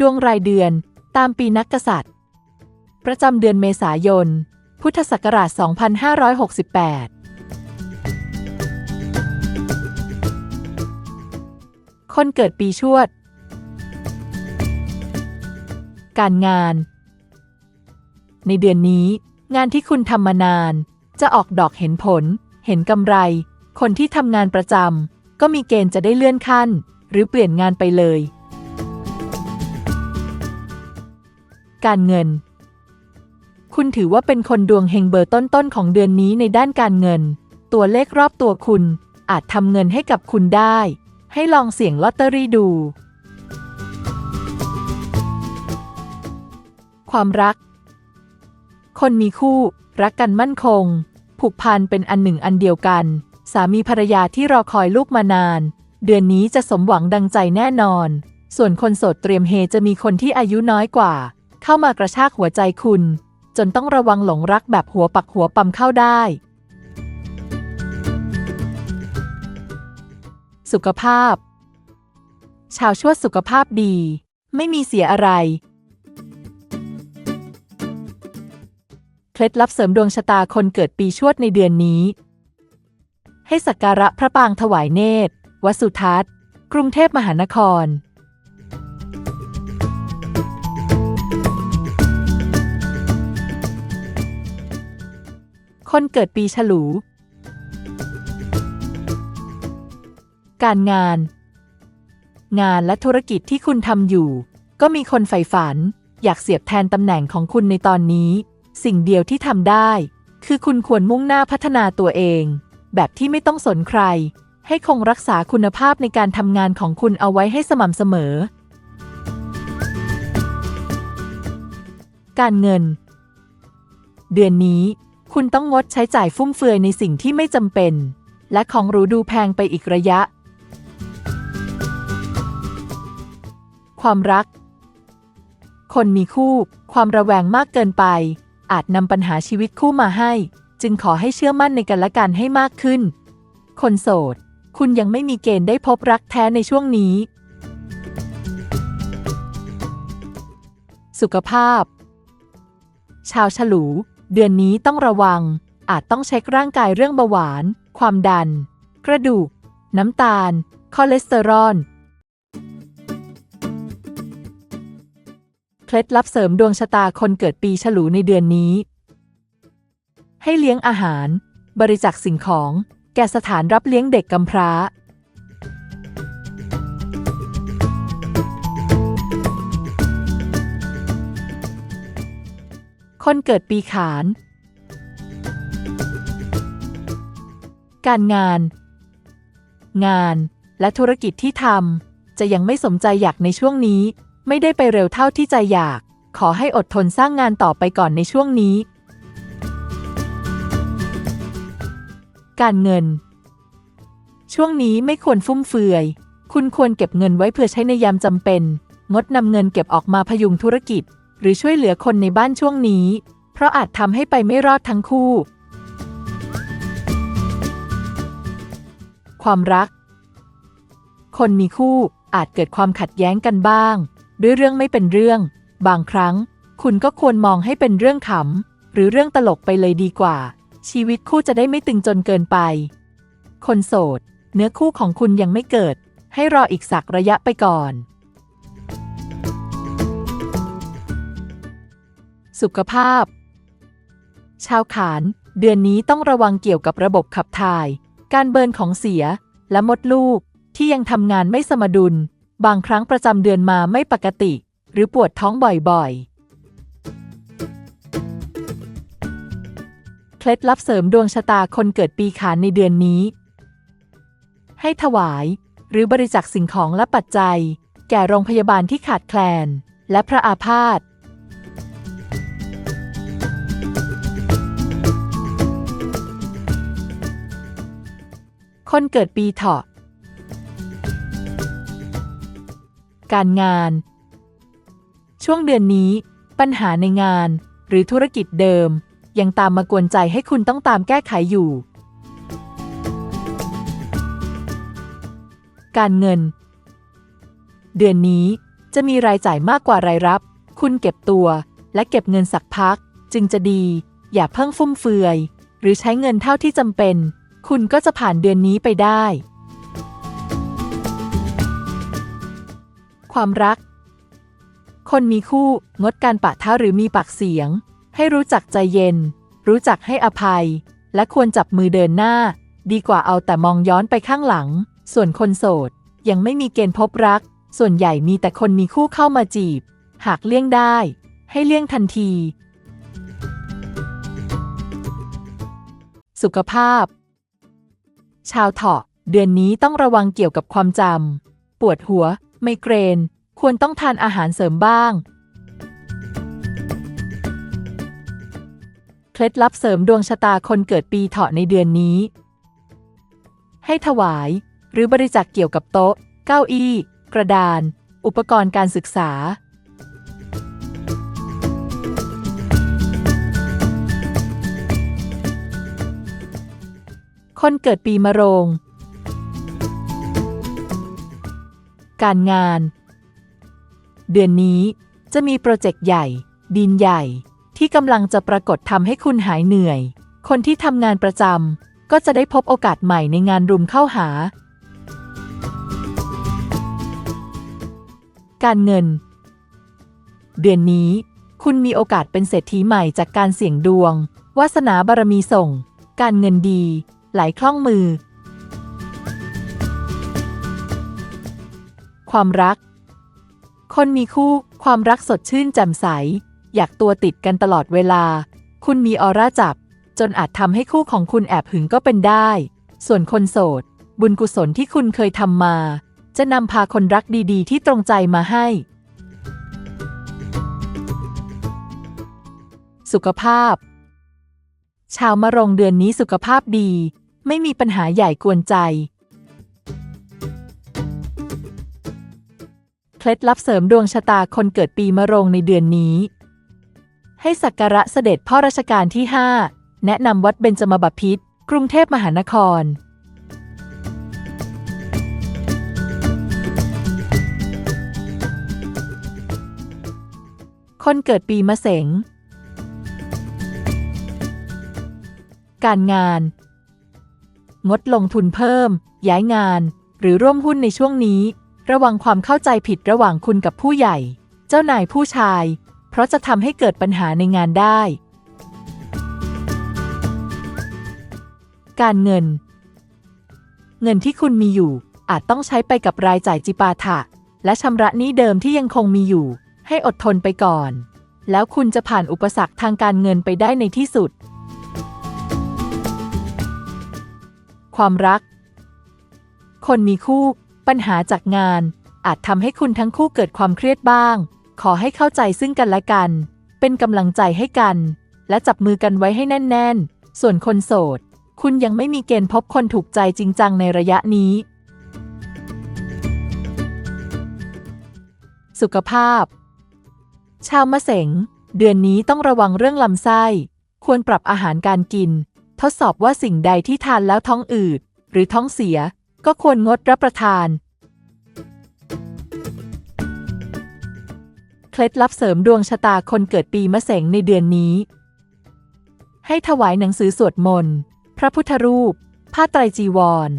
ดวงรายเดือนตามปีนักกษัตริย์ ประจำเดือนเมษายน พุทธศักราช 2568 คนเกิดปีชวด การงาน ในเดือนนี้ งานที่คุณทำมานาน จะออกดอกเห็นผล เห็นกำไร คนที่ทำงานประจำก็มีเกณฑ์จะได้เลื่อนขั้น หรือเปลี่ยนงานไปเลย การเงิน คุณถือว่าเป็นคนดวงเฮงเบอร์ต้นๆของเดือนนี้ในด้านการเงิน ตัวเลขรอบตัวคุณอาจทำเงินให้กับคุณได้ ให้ลองเสี่ยงลอตเตอรี่ดู ความรัก คนมีคู่ รักกันมั่นคง ผูกพันเป็นอันหนึ่งอันเดียวกัน สามีภรรยาที่รอคอยลูกมานาน เดือนนี้จะสมหวังดังใจแน่นอน ส่วนคนโสดเตรียมเฮจะมีคนที่อายุน้อยกว่า เข้ามากระชากหัวใจคุณ จนต้องระวังหลงรักแบบหัวปักหัวปั๊มเข้าได้ สุขภาพ ชาวชวดสุขภาพดี ไม่มีเสียอะไร เคล็ดลับเสริมดวงชะตาคนเกิดปีชวดในเดือนนี้ ให้สักการะพระปางถวายเนตรวัดสุทัศน์ กรุงเทพมหานคร คนเกิดปีฉลู การงาน งานและธุรกิจที่คุณทำอยู่ ก็มีคนใฝ่ฝัน อยากเสียบแทนตำแหน่งของคุณในตอนนี้ สิ่งเดียวที่ทำได้ คือคุณควรมุ่งหน้าพัฒนาตัวเอง แบบที่ไม่ต้องสนใคร ให้คงรักษาคุณภาพในการทำงานของคุณเอาไว้ให้สม่ำเสมอ การเงินเดือนนี้ คุณต้องงดใช้จ่ายฟุ่มเฟือยในสิ่งที่ไม่จำเป็น และของหรูดูแพงไปอีกระยะ ความรัก คนมีคู่ ความระแวงมากเกินไป อาจนำปัญหาชีวิตคู่มาให้ จึงขอให้เชื่อมั่นในกันและกันให้มากขึ้น คนโสด คุณยังไม่มีเกณฑ์ได้พบรักแท้ในช่วงนี้ สุขภาพ ชาวฉลู เดือนนี้ต้องระวัง อาจต้องเช็คร่างกายเรื่องเบาหวาน ความดัน กระดูก น้ำตาล คอเลสเตอรอล เคล็ดลับเสริมดวงชะตาคนเกิดปีฉลูในเดือนนี้ ให้เลี้ยงอาหาร บริจาคสิ่งของ แก่สถานรับเลี้ยงเด็กกำพร้า คนเกิดปีขาน การงาน งานและธุรกิจที่ทำจะยังไม่สมใจอยากในช่วงนี้ ไม่ได้ไปเร็วเท่าที่ใจอยาก ขอให้อดทนสร้างงานต่อไปก่อนในช่วงนี้ การเงิน ช่วงนี้ไม่ควรฟุ่มเฟือย คุณควรเก็บเงินไว้เพื่อใช้ในยามจำเป็น งดนำเงินเก็บออกมาพยุงธุรกิจ หรือช่วยเหลือคนในบ้านช่วงนี้ เพราะอาจทำให้ไปไม่รอดทั้งคู่ ความรัก คนมีคู่อาจเกิดความขัดแย้งกันบ้าง ด้วยเรื่องไม่เป็นเรื่อง บางครั้ง คุณก็ควรมองให้เป็นเรื่องขำหรือเรื่องตลกไปเลยดีกว่า ชีวิตคู่จะได้ไม่ตึงจนเกินไป คนโสด เนื้อคู่ของคุณยังไม่เกิด ให้รออีกสักระยะไปก่อน สุขภาพ ชาวขาน เดือนนี้ต้องระวังเกี่ยวกับระบบขับถ่าย การเบิร์นของเสีย และมดลูก ที่ยังทำงานไม่สมดุล บางครั้งประจำเดือนมาไม่ปกติ หรือปวดท้องบ่อยๆ เคล็ดลับเสริมดวงชะตาคนเกิดปีขานในเดือนนี้ ให้ถวาย หรือบริจาคสิ่งของและปัจจัย แก่โรงพยาบาลที่ขาดแคลน และพระอาพาธ คนเกิดปีเถาะ การงาน ช่วงเดือนนี้ ปัญหาในงาน หรือธุรกิจเดิม ยังตามมากวนใจให้คุณต้องตามแก้ไขอยู่ การเงิน เดือนนี้จะมีรายจ่ายมากกว่ารายรับ คุณเก็บตัว และเก็บเงินสักพัก จึงจะดี อย่าเพิ่งฟุ่มเฟือย หรือใช้เงินเท่าที่จำเป็น คุณก็จะผ่านเดือนนี้ไปได้ ความรัก คนมีคู่งดการปะทะหรือมีปากเสียง ให้รู้จักใจเย็น รู้จักให้อภัย และควรจับมือเดินหน้า ดีกว่าเอาแต่มองย้อนไปข้างหลัง ส่วนคนโสด ยังไม่มีเกณฑ์พบรัก ส่วนใหญ่มีแต่คนมีคู่เข้ามาจีบ หากเลี่ยงได้ ให้เลี่ยงทันที สุขภาพ ชาวเถาะ เดือนนี้ต้องระวังเกี่ยวกับความจำ ปวดหัว ไมเกรน ควรต้องทานอาหารเสริมบ้าง เคล็ดลับเสริมดวงชะตาคนเกิดปีเถาะในเดือนนี้ ให้ถวาย หรือบริจาคเกี่ยวกับโต๊ะ เก้าอี้ กระดาน อุปกรณ์การศึกษา คนเกิดปีมะโรง การงาน เดือนนี้จะมีโปรเจกต์ใหญ่ดินใหญ่ ที่กำลังจะปรากฏทำให้คุณหายเหนื่อย คนที่ทำงานประจำก็จะได้พบโอกาสใหม่ในงานรุมเข้าหา การเงิน เดือนนี้ คุณมีโอกาสเป็นเศรษฐีใหม่จากการเสี่ยงดวง วาสนาบารมีส่ง การเงินดี ไหลคล่องมือ ความรัก คนมีคู่ ความรักสดชื่นแจ่มใส อยากตัวติดกันตลอดเวลา คุณมีออร่าจับ จนอาจทำให้คู่ของคุณแอบหึงก็เป็นได้ ส่วนคนโสด บุญกุศลที่คุณเคยทำมา จะนำพาคนรักดีๆ ที่ตรงใจมาให้ สุขภาพชาวมะโรงเดือนนี้สุขภาพดี ไม่มีปัญหาใหญ่กวนใจ เคล็ดลับเสริมดวงชะตาคนเกิดปีมะโรงในเดือนนี้ ให้สักการะเสด็จพ่อรัชกาลที่ 5 แนะนำวัดเบญจมบพิตรกรุงเทพมหานครคนเกิดปีมะเสง การงาน งดลงทุนเพิ่ม ย้ายงาน หรือร่วมหุ้นในช่วงนี้ ระวังความเข้าใจผิดระหว่างคุณกับผู้ใหญ่ เจ้านายผู้ชาย เพราะจะทำให้เกิดปัญหาในงานได้ การเงิน เงินที่คุณมีอยู่ อาจต้องใช้ไปกับรายจ่ายจิปาถะ และชำระหนี้เดิมที่ยังคงมีอยู่ ให้อดทนไปก่อน แล้วคุณจะผ่านอุปสรรคทางการเงินไปได้ในที่สุด ความรัก คนมีคู่ ปัญหาจากงาน อาจทำให้คุณทั้งคู่เกิดความเครียดบ้าง ขอให้เข้าใจซึ่งกันและกัน เป็นกำลังใจให้กัน และจับมือกันไว้ให้แน่น ๆ ส่วนคนโสด คุณยังไม่มีเกณฑ์พบคนถูกใจจริงจังในระยะนี้ สุขภาพ ชาวมะเสงเดือนนี้ต้องระวังเรื่องลำไส้ ควรปรับอาหารการกิน ทดสอบว่าสิ่งใดที่ทานแล้วท้องอืด หรือท้องเสีย ก็ควรงดรับประทาน เคล็ดลับเสริมดวงชะตาคนเกิดปีมะเสงในเดือนนี้ ให้ถวายหนังสือสวดมนต์ พระพุทธรูป ผ้าไตรจีวร